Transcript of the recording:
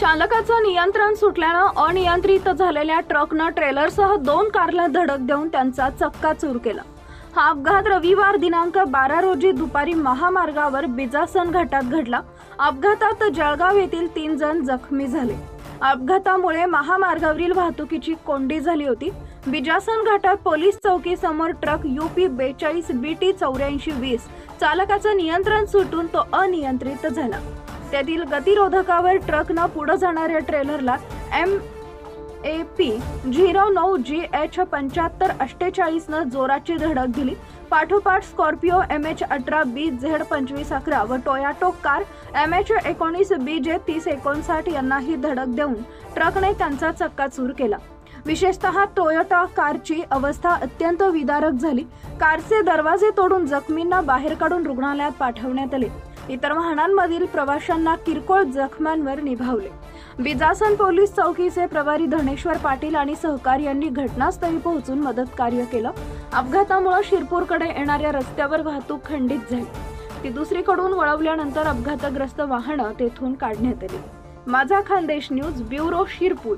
चालकाचं नियंत्रण सुटल्यानं अनियंत्रित झालेल्या ट्रकनं ट्रेलरसह दोन कारला धडक देऊन त्यांचा चक्काचूर केला. हा अपघात रविवार दिनांक बारा रोजी दुपारी महामार्गावर बिजासन घाटात घडला. अपघातात जळगाव येथील तीन जण जखमी झाले. अपघातामुळे महामार्गावरील वाहतुकीची कोंडी झाली होती. बिजासन घाटात पोलीस चौकी समोर ट्रक युपी बेचाळीस बी टी चौऱ्याऐंशी वीस चालकाचं नियंत्रण सुटून तो अनियंत्रित झाला. त्यातील गतिरोधकावर ट्रकनं पुढे जाणाऱ्या ट्रेलरला एम ए पी झिरो नऊ जी एच पंच्याहत्तर अठ्ठेचाळीसनं जोराची धडक दिली. पाठोपाठ स्कॉर्पिओ एम एच अठरा बी झेड पंचवीस अकरा व टोयाटो कार एम एच एकोणीस बी जे तीस एकोणसाठ यांनाही धडक देऊन ट्रकने त्यांचा चक्काचूर केला. विशेषतः टोयोटा कारची अवस्था अत्यंत विदारक झाली. कारचे दरवाजे तोडून जखमींना बाहेर काढून रुग्णालयात पाठवण्यात आले. इतर वाहनांमधील प्रवाशांना किरकोळ जखमांवर निभावले. बिजासन पोलीस चौकीचे प्रभारी धनेश्वर पाटील आणि सहकार्यांनी घटनास्थळी पोहोचून मदत कार्य केलं. अपघातामुळे शिरपूरकडे येणाऱ्या रस्त्यावर वाहतूक खंडित झाली. ती दुसरीकडून वळवल्यानंतर अपघातग्रस्त वाहनं तेथून काढण्यात आली. माझा खानदेश न्यूज ब्युरो शिरपूर.